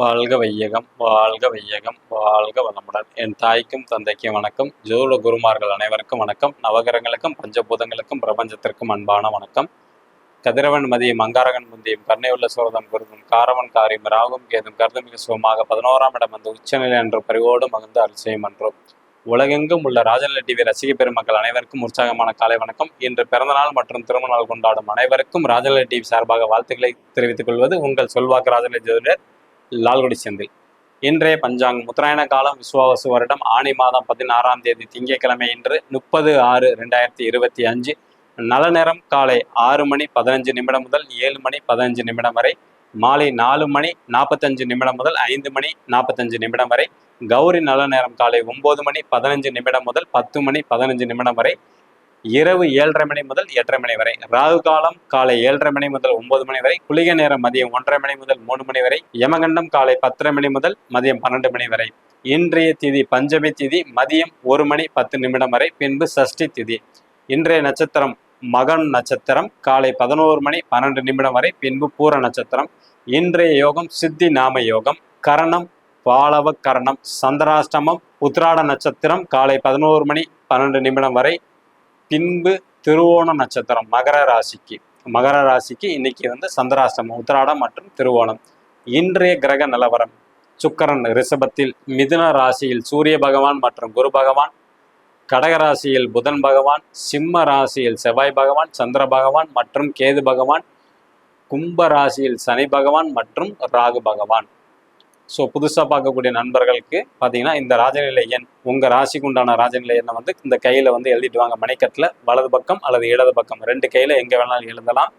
வாழ்க வையகம் வாழ்க வையகம் வாழ்க வளமுடன். என் தாய்க்கும் தந்தைக்கும் வணக்கம். ஜோல குருமார்கள் அனைவருக்கும் வணக்கம். நவகரங்களுக்கும் பஞ்சபூதங்களுக்கும் பிரபஞ்சத்திற்கும் அன்பான வணக்கம். கதிரவன் மதியம் அங்காரகன் முந்தியும் உள்ள சோதம் குருதும் காரவன் காரியம் ராகும் கேதும் கருதுமிகு சுகமாக பதினோராம் இடம் வந்து உச்சநிலை என்று பரிவோடு மகிழ்ந்து அரிசயம் என்றோம் உலகெங்கும் உள்ள ராஜநிலை டிவி ரசிக பெருமக்கள் அனைவருக்கும் உற்சாகமான காலை வணக்கம். இன்று பிறந்தநாள் மற்றும் திருமண நாள் கொண்டாடும் அனைவருக்கும் ராஜநிலை டிவி சார்பாக வாழ்த்துக்களை தெரிவித்துக் கொள்வது உங்கள் சொல்வாக்கு ராஜநிலை ஜோதிடர் லால்குடி செந்தில். இன்றைய பஞ்சாங்கம் உத்தராயண காலம் விசுவாவசு வருடம் ஆணி மாதம் பதினாறாம் தேதி திங்கட்கிழமை இன்று முப்பது ஆறு ரெண்டாயிரத்தி இருபத்தி அஞ்சு நல்ல நேரம் காலை ஆறு மணி பதினஞ்சு நிமிடம் முதல் ஏழு மணி பதினஞ்சு நிமிடம் வரை மாலை நாலு மணி நாற்பத்தஞ்சு நிமிடம் முதல் ஐந்து மணி நாற்பத்தஞ்சு நிமிடம் வரை கௌரி நல்ல நேரம் காலை ஒன்பது மணி பதினஞ்சு நிமிடம் முதல் பத்து மணி பதினஞ்சு நிமிடம் வரை இரவு ஏழரை மணி முதல் எட்டரை மணி வரை. ராகு காலம் காலை ஏழரை மணி முதல் ஒன்பது மணி வரை. குளிகை நேரம் மதியம் ஒன்றரை மணி முதல் மூணு மணி வரை. யமகண்டம் காலை பத்தரை மணி முதல் மதியம் பன்னெண்டு மணி வரை. இன்றைய திதி பஞ்சமி திதி மதியம் ஒரு மணி பத்து நிமிடம் வரை. பின்பு சஷ்டி திதி. இன்றைய நட்சத்திரம் மகன் நட்சத்திரம் காலை பதினோரு மணி பன்னெண்டு நிமிடம் வரை. பின்பு பூர நட்சத்திரம். இன்றைய யோகம் சித்தி நாம யோகம். கரணம் பாலவ கரணம். சந்திராஷ்டமம் உத்ராட நட்சத்திரம் காலை பதினோரு மணி பன்னெண்டு நிமிடம் வரை. பின்பு திருவோண நட்சத்திரம் மகர ராசிக்கு. மகர ராசிக்கு இன்னைக்கு வந்து சந்திராசிரமம் உத்திராடம் மற்றும் திருவோணம். இன்றைய கிரக நிலவரம் சுக்கரன் ரிஷபத்தில் மிதுன ராசியில் சூரிய பகவான் மற்றும் குரு பகவான் கடக ராசியில் புதன் பகவான் சிம்ம ராசியில் செவ்வாய் பகவான் சந்திர பகவான் மற்றும் கேது பகவான் கும்ப ராசியில் சனி பகவான் மற்றும் ராகு பகவான். ஸோ புதுசாக பார்க்கக்கூடிய நண்பர்களுக்கு பார்த்தீங்கன்னா இந்த ராஜநிலை எண் உங்கள் ராசிக்கு உண்டான ராஜநிலை எண்ணை வந்து இந்த கையில் வந்து எழுதிட்டு வாங்க. மணிக்கட்டில் வலது பக்கம் அல்லது இடது பக்கம் ரெண்டு கையில் எங்கே வேணாலும் எழுதலாம்.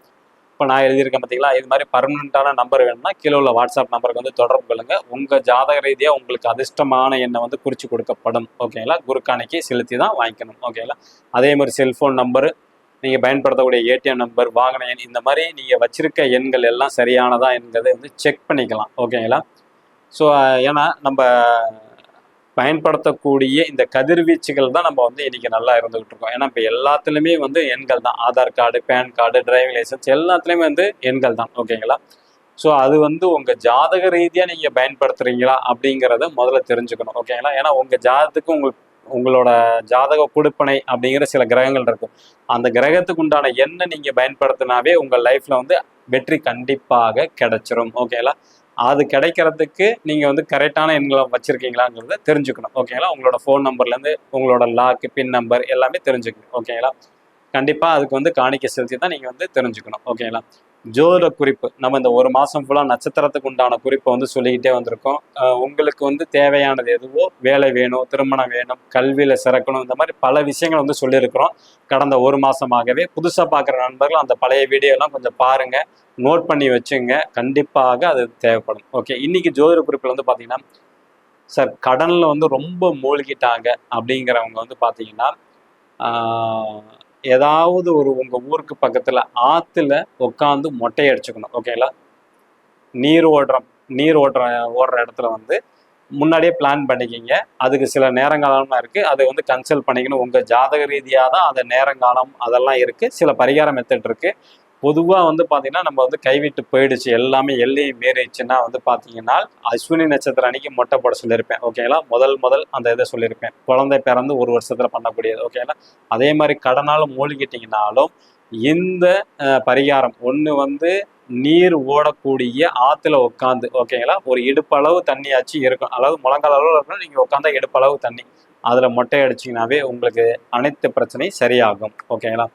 இப்போ நான் எழுதியிருக்கேன் பார்த்தீங்களா இது மாதிரி பர்மனெண்ட்டான நம்பர் வேணும்னா கீழே உள்ள வாட்ஸ்அப் நம்பருக்கு வந்து தொடர்பு கொள்ளுங்கள் உங்கள் ஜாதக ரீதியாக உங்களுக்கு அதிர்ஷ்டமான எண்ணை வந்து குறித்து கொடுக்கப்படும். ஓகேங்களா குருக்கானைக்கு செலுத்தி தான் வாங்கிக்கணும். ஓகேங்களா அதே மாதிரி செல்ஃபோன் நம்பரு நீங்கள் பயன்படுத்தக்கூடிய ஏடிஎம் நம்பர் வாகன எண் இந்த மாதிரி நீங்கள் வச்சிருக்க எண்கள் எல்லாம் சரியானதா என்கிறதை வந்து செக் பண்ணிக்கலாம். ஓகேங்களா ஸோ ஏன்னா நம்ம பயன்படுத்தக்கூடிய இந்த கதிர்வீச்சுகள் தான் நம்ம வந்து இன்னைக்கு நல்லா இருந்துகிட்டு இருக்கோம். ஏன்னா இப்போ எல்லாத்துலேயுமே வந்து எண்கள் தான். Aadhaar card PAN card driving licence எல்லாத்துலேயுமே வந்து எண்கள் தான். ஓகேங்களா ஸோ அது வந்து உங்கள் ஜாதக ரீதியாக நீங்கள் பயன்படுத்துறீங்களா அப்படிங்கிறத முதல்ல தெரிஞ்சுக்கணும். ஓகேங்களா ஏன்னா உங்கள் ஜாதகத்துக்கு உங்களுக்கு உங்களோட ஜாதக கொடுப்பனை அப்படிங்கிற சில கிரகங்கள் இருக்கும். அந்த கிரகத்துக்கு உண்டான எண்ணெய் நீங்கள் பயன்படுத்தினாவே உங்கள் லைஃப்பில் வந்து வெற்றி கண்டிப்பாக கிடைச்சிரும். ஓகேங்களா அது கிடைக்கிறதுக்கு நீங்கள் வந்து கரெக்டான எண்களை வச்சுருக்கீங்களாங்கிறத தெரிஞ்சுக்கணும். ஓகேங்களா? உங்களோட ஃபோன் நம்பர்லேருந்து உங்களோட லாக்கு பின் நம்பர் எல்லாமே தெரிஞ்சுக்கணும். ஓகேங்களா? கண்டிப்பாக அதுக்கு வந்து காணிக்கை செலுத்தி தான் நீங்கள் வந்து தெரிஞ்சுக்கணும். ஓகேங்களா? ஜோதிட குறிப்பு. நம்ம இந்த ஒரு மாதம் ஃபுல்லாக நட்சத்திரத்துக்கு உண்டான குறிப்பை வந்து சொல்லிக்கிட்டே வந்திருக்கோம். உங்களுக்கு வந்து தேவையானது எதுவோ வேலை வேணும் திருமணம் வேணும் கல்வியில் சிறக்கணும் இந்த மாதிரி பல விஷயங்கள் வந்து சொல்லியிருக்கிறோம். கடந்த ஒரு மாதமாகவே புதுசாக பார்க்குற நண்பர்கள் அந்த பழைய வீடியோலாம் கொஞ்சம் பாருங்கள் நோட் பண்ணி வச்சுங்க. கண்டிப்பாக அது தேவைப்படும். ஓகே இன்னைக்கு ஜோதிட குறிப்பில் வந்து பார்த்தீங்கன்னா சார் கடனில் வந்து ரொம்ப மூழ்கிட்டாங்க அப்படிங்கிறவங்க வந்து பார்த்தீங்கன்னா ஏதாவது ஒரு உங்கள் ஊருக்கு பக்கத்தில் ஆற்றுல உட்காந்து மொட்டை அடிச்சுக்கணும் ஓகேங்களா நீர் ஓடுற நீர் ஓடுற ஓடுற இடத்துல வந்து முன்னாடியே பிளான் பண்ணிக்கிங்க. அதுக்கு சில நேரங்காலம்லாம் இருக்குது அதை வந்து கன்சல்ட் பண்ணிக்கணும். உங்கள் ஜாதக ரீதியாக தான் அந்த நேரங்காலம் அதெல்லாம் இருக்குது சில பரிகார மெத்தட் இருக்குது பொதுவாக வந்து பார்த்தீங்கன்னா நம்ம வந்து கைவிட்டு போயிடுச்சு. எல்லாமே எல்லையை மீறிடுச்சுன்னா வந்து பார்த்தீங்கன்னா அஸ்வினி நட்சத்திரம் அன்னைக்கு மொட்டை போட சொல்லியிருப்பேன். ஓகேங்களா முதல் முதல் அந்த இதை சொல்லியிருப்பேன். குழந்தை பிறந்து ஒரு வருஷத்தில் பண்ணக்கூடியது. ஓகேங்களா அதே மாதிரி கடனால் மூழ்கிட்டிங்கனாலும் இந்த பரிகாரம் ஒன்று வந்து நீர் ஓடக்கூடிய ஆற்றுல உட்காந்து ஓகேங்களா ஒரு இடுப்பளவு தண்ணியாச்சு இருக்கும். அதாவது முழங்கால் அளவில் இருக்கணும். நீங்கள் உட்காந்தா இடுப்பளவு தண்ணி. அதில் மொட்டை அடிச்சிங்கனாவே உங்களுக்கு அனைத்து பிரச்சனையும் சரியாகும். ஓகேங்களா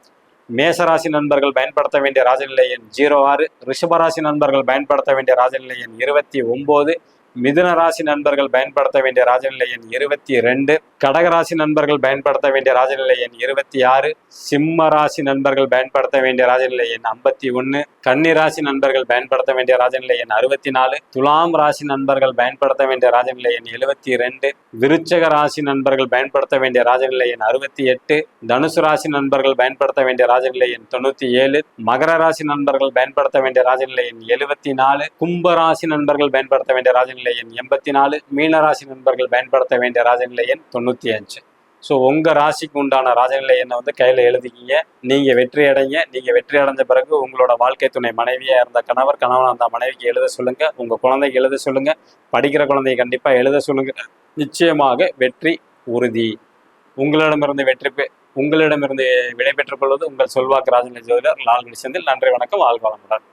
மேசராசி நண்பர்கள் பயன்படுத்த வேண்டிய ராஜநிலை எண் ஜீரோ ஆறு ரிஷபராசி நண்பர்கள் பயன்படுத்த வேண்டிய ராஜநிலை எண் இருபத்தி ஒம்பது மிதுன ராசி நண்பர்கள் பயன்படுத்த வேண்டிய ராஜநிலை எண் இருபத்தி ரெண்டு. கடகராசி நண்பர்கள் பயன்படுத்த வேண்டிய ராஜநிலை எண் இருபத்தி ஆறு. சிம்ம ராசி நண்பர்கள் பயன்படுத்த வேண்டிய ராஜநிலை எண் ஐம்பத்தி ஒன்று கன்னி ராசி நண்பர்கள் பயன்படுத்த வேண்டிய ராஜநிலை எண் அறுபத்தி நாலு. துலாம் ராசி நண்பர்கள் பயன்படுத்த வேண்டிய ராஜநிலை எண் எழுபத்தி ரெண்டு. விருச்சக ராசி நண்பர்கள் பயன்படுத்த வேண்டிய ராஜநிலை எண் அறுபத்தி எட்டு. தனுசு ராசி நண்பர்கள் பயன்படுத்த வேண்டிய ராஜநிலை எண் தொண்ணூத்தி ஏழு. மகர ராசி நண்பர்கள் பயன்படுத்த வேண்டிய ராஜநிலை எண் எழுபத்தி நாலு. கும்ப ராசி நண்பர்கள் பயன்படுத்த வேண்டிய ராஜநிலை எண் எண்பத்தி நாலு மீன ராசி நண்பர்கள் பயன்படுத்த வேண்டிய ராஜநிலை எண் தொண்ணூத்தி அஞ்சு ஸோ உங்க ராசிக்கு உண்டான ராஜநிலை எண்ணை வந்து கையில எழுதிக்கிங்க. நீங்க வெற்றி அடைங்க. நீங்க வெற்றி அடைஞ்ச பிறகு உங்களோட வாழ்க்கை துணை மனைவியா இருந்த கணவர் கணவன் அந்த மனைவிக்கு எழுத சொல்லுங்க. உங்க குழந்தைக்கு எழுத சொல்லுங்க. படிக்கிற குழந்தைய கண்டிப்பா எழுத சொல்லுங்க. நிச்சயமாக வெற்றி உறுதி. உங்களிடமிருந்து வெற்றி பெ உங்களிடமிருந்து விடைபெற்றுக் கொள்வது உங்கள் சொல்வாக்கு ராஜநிலை ஜோதிடர் லால் செந்தில் நன்றி வணக்கம். வாழ்வாளமுடன்